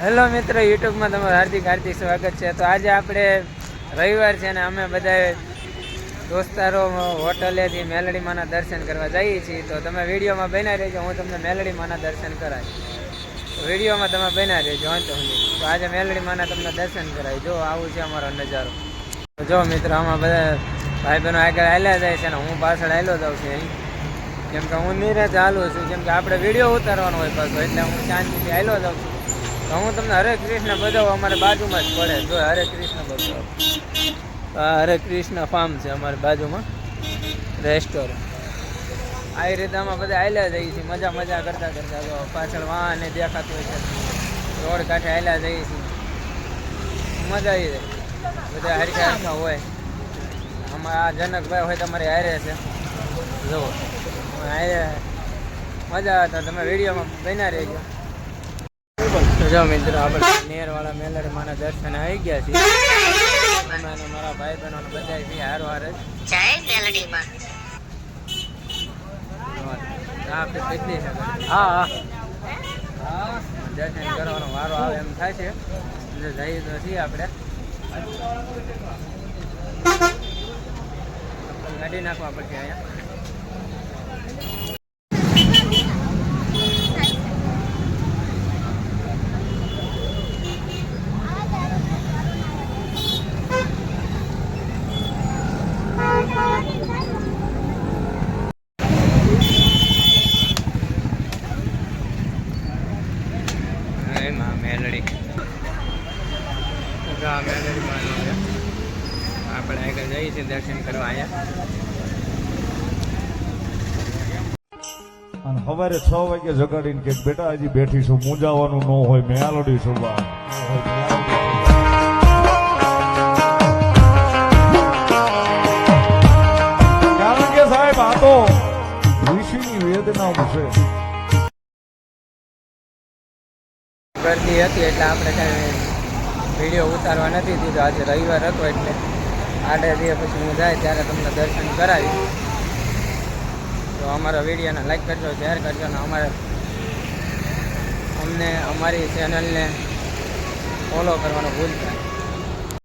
Hello મિત્રો, યુટ્યુબમાં તમારું હાર્દિક હાર્દિક સ્વાગત છે. તો આજે આપણે રવિવાર છે અને અમે બધા દોસ્તારો હોટલેથી મેલડી માના દર્શન કરવા જઈએ છીએ. તો તમે વિડીયોમાં બન્યા રહેજો, હું તમને મેલડી માના દર્શન કરાવીશ. વિડીયોમાં તમે બન્યા રહેજો વાંચો તો આજે મેલડી માના તમને દર્શન કરાવી જો, આવું છે અમારો નજારો. તો જો મિત્રો, આમાં બધા ભાઈ બહેનો આગળ હાલ્યા જાય છે ને હું પાછળ હાલ્યો જાઉં છું અહીં. કેમ કે હું નીરે ચાલુ છું. કેમ કે આપણે વીડિયો ઉતારવાનો હોય પાછો, એટલે હું શાંતિથી હાલ્યો જાઉં છું. તો હું તમને હરે કૃષ્ણ બજાવો અમારે બાજુમાં જ પડે. જો હરે કૃષ્ણ બધાવું આ હરે કૃષ્ણ ફાર્મ છે અમારી બાજુમાં રેસ્ટોરન્ટ આવી રીતે આમાં બધા હાલ્યા જઈએ છીએ મજા મજા કરતા કરતા જો પાછળ વાહન દેખાતું હોય છે. રોડ કાંઠે હાલ્યા જઈએ છીએ મજા આવી જાય. બધા હરખા હરખા હોય. અમારા જનકભાઈ હોય તમારે હારે છે. જુઓ. હારે. મજા આવતા તમે વિડીયોમાં બન્યા રહેજો. જો મિત્રો આપણે નેરવાળા મેલર માના દર્શન આવી ગયા છે અને મારા ભાઈ બહેનો બધા છીએ હારો હારે જય મેલડીમાં. કેટલી હા હા. હા દર્શન કરવાનો વારો આવે એમ થાય છે. એટલે જઈએ તો છીએ આપણે. કાઢી નાખવા પડશે અહીંયા એમાં મેલડી આ મેલડી માનો છે. આપણે આગળ જઈએ છીએ દર્શન કરવા અહીંયા. અને સવારે છ વાગે જગાડીને કે બેટા હજી બેઠી છું મૂંઝાવાનું ન હોય મેં છું બા કારણ કે સાહેબ આ તો ઋષિની વેદના છે. ગરદી હતી એટલે આપણે કાંઈ વીડિયો ઉતારવા નથી દીધો આજે રવિવાર હતો એટલે આડે દીએ પછી હું જાય ત્યારે તમને દર્શન કરાવી તો અમારા વિડીયોને લાઈક કરજો શેર કરજો અને અમારે અમને અમારી ચેનલને ફોલો કરવાનું નહીં.